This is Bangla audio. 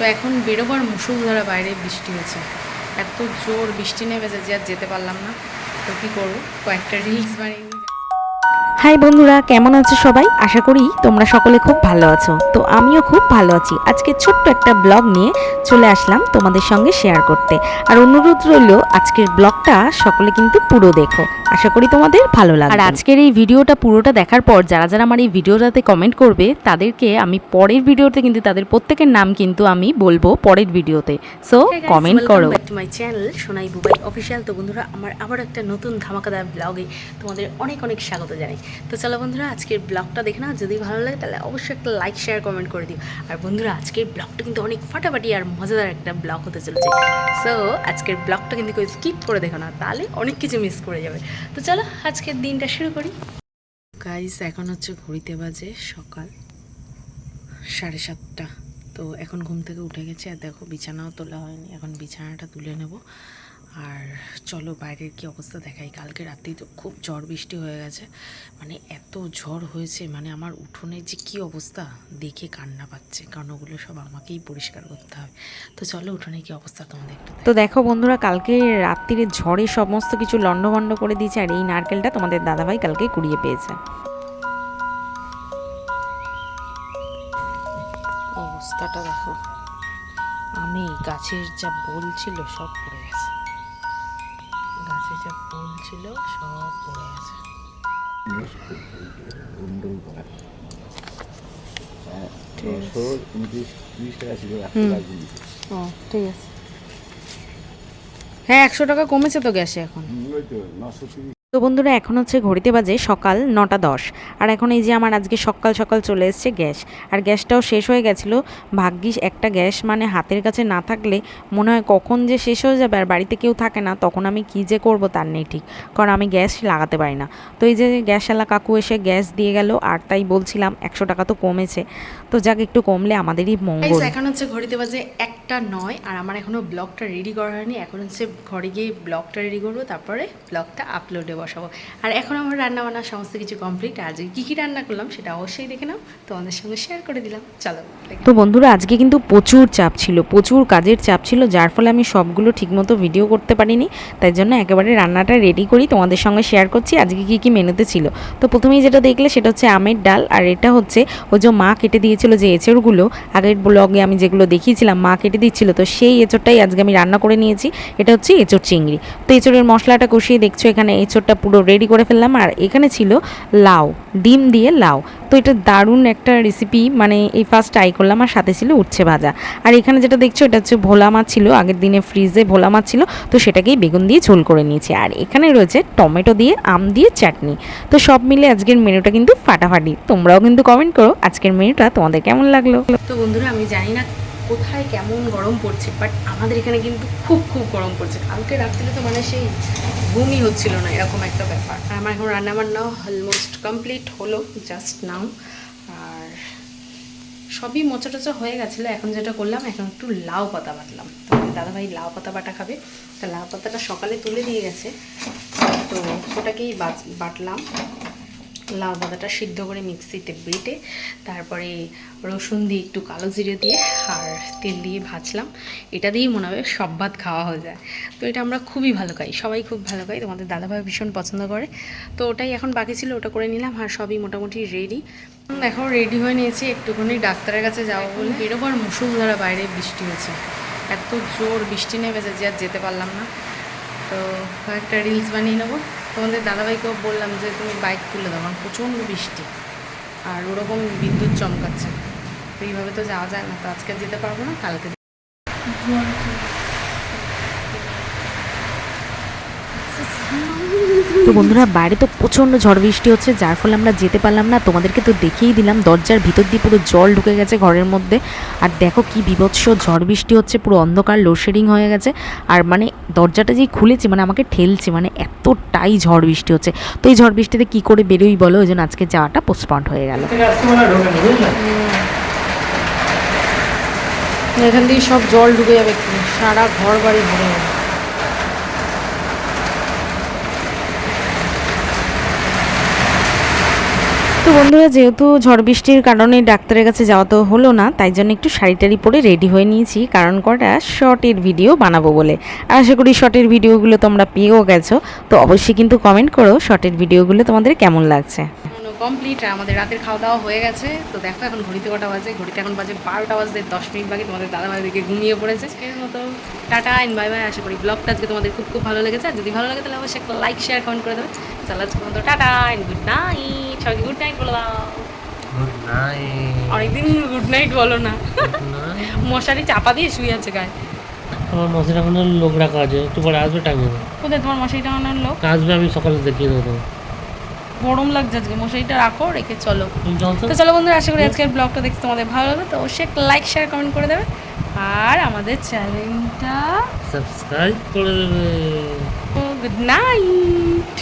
তো এখন বেরোবার মুসুলধারা বাইরে বৃষ্টি হয়েছে। এত জোর বৃষ্টি নেমেছে যে আর যেতে পারলাম না। তো কী করব? কয়েকটা রিলস বানিয়ে। হাই বন্ধুরা কেমন আছো সবাই? আশা করি তোমরা সকলে খুব ভালো আছো। তো আমিও খুব ভালো আছি। আজকে ছোট্ট একটা ব্লগ নিয়ে চলে আসলাম তোমাদের সঙ্গে শেয়ার করতে। আর অনুরোধ রইল আজকের ব্লগটা সকলে কিন্তু পুরো দেখো। আশা করি তোমাদের ভালো লাগবে। আর আজকের এই ভিডিওটা পুরোটা দেখার পর যারা যারা আমার এই ভিডিওটাতে কমেন্ট করবে তাদেরকে আমি পরের ভিডিওতে কিন্তু তাদের প্রত্যেকের নাম কিন্তু আমি বলব পরের ভিডিওতে। সো কমেন্ট করো। my channel Sonai Bubai official তো বন্ধুরা আমার আবার একটা নতুন ধামাকাদার ব্লগে তোমাদের অনেক অনেক স্বাগত জানাই। তো চলো বন্ধুরা, আজকের ব্লগটা দেখে না যদি ভালো লাগে, তাহলে অবশ্যই একটা লাইক শেয়ার কমেন্ট করে দিও। আর বন্ধুরা, আজকের ব্লগটা কিন্তু অনেক ফাটাফাটি আর মজাদার একটা ব্লগ হতে চলেছে। সো আজকের ব্লগটা কিন্তু কেউ স্কিপ করে দেখো না, তাহলে অনেক কিছু মিস করে যাবে। তো চলো, আজকের দিনটা শুরু করি। গাইস এখন হচ্ছে ঘড়িতে বাজে সকাল সাড়ে সাতটা। তো এখন ঘুম থেকে উঠে গেছে, আর দেখো বিছানাও তোলা হয়নি। এখন বিছানাটা তুলে নেব। আর চলো বাইরের কি অবস্থা দেখাই। কালকে রাতেই তো খুব ঝড় বৃষ্টি হয়ে গেছে। মানে এত ঝড় হয়েছে মানে আমার উঠোনের যে কি অবস্থা দেখে কান্না পাচ্ছে কারণ ওগুলো সব আমাকেই পরিষ্কার করতে হবে। তো চলো উঠোনে কি অবস্থা তোমাদের তো দেখো বন্ধুরা কালকে রাত্রিরে ঝড়ে সমস্ত কিছু লণ্ডভণ্ড করে দিয়েছে আর এই নারকেলটা তোমাদের দাদাভাই কালকে কুড়িয়ে পেয়েছে। অবস্থাটা দেখো আমি গাছের যা বোল ছিল সব পড়ে গেছে। ছিল ফুল ছিল সব পড়ে আছে। ঠিক আছে হ্যাঁ একশো টাকা কমেছে তো গ্যাসে এখন। তো বন্ধুরা, এখন হচ্ছে ঘড়িতে বাজে সকাল নটা দশ। আর এখন এই যে আমার আজকে সকাল সকাল চলে এসছে গ্যাস। আর গ্যাসটাও শেষ হয়ে গেছিল। ভাগ্যিস একটা গ্যাস মানে হাতের কাছে না থাকলে মনে হয় কখন যে শেষ হয়ে যাবে আর বাড়িতে কেউ থাকে না, তখন আমি কী যে করব তার নেই ঠিক। কারণ আমি গ্যাস লাগাতে পারি না। তো এই যে গ্যাসওয়ালা কাকু এসে গ্যাস দিয়ে গেল, আর তাই বলছিলাম একশো টাকা তো কমেছে। তো যাক, একটু কমলে আমাদেরই মঙ্গল। এখন হচ্ছে ঘড়িতে বাজে একটা নয় আর আমার এখনও ব্লগটা রেডি করা হয়নি। এখন হচ্ছে ঘরে গিয়ে ব্লগটা রেডি করব তারপরে ব্লগটা আপলোডে বসাবো। আর এখন আমার রান্না বান্না সমস্ত কিছু কমপ্লিট আজকে কী কী রান্না করলাম সেটা অবশ্যই দেখে নাও। তোমাদের সঙ্গে শেয়ার করে দিলাম। চলো তো বন্ধুরা আজকে কিন্তু প্রচুর চাপ ছিল প্রচুর কাজের চাপ ছিল যার ফলে আমি সবগুলো ঠিকমতো ভিডিও করতে পারিনি। তাই জন্য একেবারে রান্নাটা রেডি করি তোমাদের সঙ্গে শেয়ার করছি আজকে কী কী মেনুতে ছিল। তো প্রথমেই যেটা দেখলে সেটা হচ্ছে আমের ডাল আর এটা হচ্ছে ওই যে মা কেটে দিয়েছিল যে এঁচড়গুলো আগের ব্লগে আমি যেগুলো দেখিয়েছিলাম মা কেটে দিচ্ছিল। তো সেই এঁচড়টাই আজকে আমি রান্না করে নিয়েছি। এটা হচ্ছে এঁচড় চিংড়ি। তো এঁচড়ের মশলাটা কষিয়ে দেখছ, এখানে এঁচড়টা পুরো রেডি করে ফেললাম। আর এখানে ছিল লাউ, ডিম দিয়ে লাউ। তো এটা দারুণ একটা রেসিপি মানে এই ফার্স্ট ট্রাই করলাম, আর সাথে ছিল উচ্ছে ভাজা। আর এখানে যেটা দেখছ, এটা হচ্ছে ভোলা মাছ ছিল, আগের দিনে ফ্রিজে ভোলা মাছ ছিল। তো সেটাকেই বেগুন দিয়ে ঝোল করে নিয়েছি। আর এখানে রয়েছে টমেটো দিয়ে, আম দিয়ে, চাটনি। তো সব মিলে আজকের মেনুটা কিন্তু ফাটাফাটি। তোমরাও কিন্তু কমেন্ট করো, আজকের মেনুটা তোমাদের কেমন লাগল? তো বন্ধুরা, আমি জানি না কোথায় কেমন গরম পড়ছে বাট আমাদের এখানে কিন্তু খুব খুব গরম পড়ছে। কালকে রাত্রিরে তো মানে সেই ঘুমই হচ্ছিল না, এরকম একটা ব্যাপার। আর আমার এখন রান্নাবান্নাও অলমোস্ট কমপ্লিট হলো জাস্ট নাও আর সবই মোচা টোচা হয়ে গেছিল, এখন যেটা করলাম, এখন একটু লাউ পাতা বাটলাম। তো দাদাভাই লাউ পাতা বাটা খাবে। তা লাউ পাতাটা সকালে তুলে দিয়ে গেছে, তো ওটাকেই বাটলাম। লাউ পাতাটা সিদ্ধ করে মিক্সিতে বেটে তারপরে রসুন দিয়ে একটু কালো জিরে দিয়ে আর তেল দিয়ে ভাজলাম। এটা দিয়েই মনে হবে সব ভাত খাওয়া হয়ে যায়। তো এটা আমরা খুবই ভালো খাই সবাই খুব ভালো খাই তোমাদের দাদাভাই ভীষণ পছন্দ করে। তো ওটাই এখন বাকি ছিল ওটা করে নিলাম আর সবই মোটামুটি রেডি এখন রেডি হয়ে নিয়েছি একটুখানি ডাক্তারের কাছে যাব বলে। বেরোবার মুসুলধারা বাইরে বৃষ্টি হয়েছে। এত জোর বৃষ্টি নেমেছে যে আর যেতে পারলাম না। তো কয়েকটা রিলস বানিয়ে নেব। তোমাদের দাদাভাইকেও বললাম যে, তুমি বাইক তুলে দাও, আমার প্রচণ্ড বৃষ্টি আর ওরকম বিদ্যুৎ চমকাচ্ছে। তো এইভাবে তো যাওয়া যায় না, তো আজকে যেতে পারব না, কালকে তো বন্ধুরা বাইরে তো প্রচণ্ড ঝড় বৃষ্টি হচ্ছে যার ফলে আমরা যেতে পারলাম না। তোমাদেরকে তো দেখিয়েই দিলাম দরজার ভিতর দিয়ে পুরো জল ঢুকে গেছে ঘরের মধ্যে। আর দেখো কি বিভৎস ঝড় বৃষ্টি হচ্ছে পুরো অন্ধকার লোডশেডিং হয়ে গেছে। আর মানে দরজাটা যেই খুলেছে মানে আমাকে ঠেলছে মানে এতটাই ঝড় বৃষ্টি হচ্ছে। তো এই ঝড় বৃষ্টিতে কী করে বেরোই বলো ওই জন্য আজকে যাওয়াটা পোস্টপন্ড হয়ে গেল। এখান দিয়ে সব জল ঢুকে যাবে সারা ঘর বাড়ি ভরে যাবে। তো বন্ধুরা যেহেতু ঝড় বৃষ্টির কারণে ডাক্তারের কাছে যাওয়া তো হলো না তাই জন্য একটু শাড়ি টাড়ি পরে রেডি হয়ে নিয়েছি কারণ কটা শর্টের ভিডিও বানাবো বলে। আর আশা করি শর্টের ভিডিওগুলো তোমরা পেয়েও গেছো তো অবশ্যই কিন্তু কমেন্ট করো শর্টের ভিডিওগুলো তোমাদের কেমন লাগছে। কমপ্লিট আমাদের রাতের খাওয়া দাওয়া হয়ে গেছে তো দেখো এখন ঘড়িতে কটা বাজে ঘড়িতে এখন বাজে বারোটা বাজে দশ মিনিট বাকি তোমাদের দাদা ভাই দিকে ঘুমিয়ে পড়েছে। আজকের মতো। টাটা এন্ড বাই বাই আশা করি ব্লগটা আজকে তোমাদের খুব খুব ভালো লেগেছে আর যদি ভালো লাগে তাহলে অবশ্যই একটা লাইক শেয়ার কমেন্ট করে দেবে। চলো আজকের মতো টাটা এন্ড গুড নাইট সবাইকে গুড নাইট বলে দাও গুড নাইট অনেকদিন গুড নাইট বলো না মশারি চাপা দিয়ে শুয়ে আছে গায়ে। আমার মশারি এখন লোক রাখা আছে একটু পরে আসবে টাঙিয়ে কোথায় তোমার মশারিটা আনার লোক? আসবে আমি সকালে দেখিয়ে দেবো গরম লাগছে আজকে মশারিটা রাখো রেখে চলো। তো চলো বন্ধুরা আশা করি আজকের ব্লগটা দেখতে তোমাদের ভালো লাগবে। তো অবশ্যই লাইক শেয়ার কমেন্ট করে দেবে। আর আমাদের চ্যানেলটা সাবস্ক্রাইব করে দেবে। Good night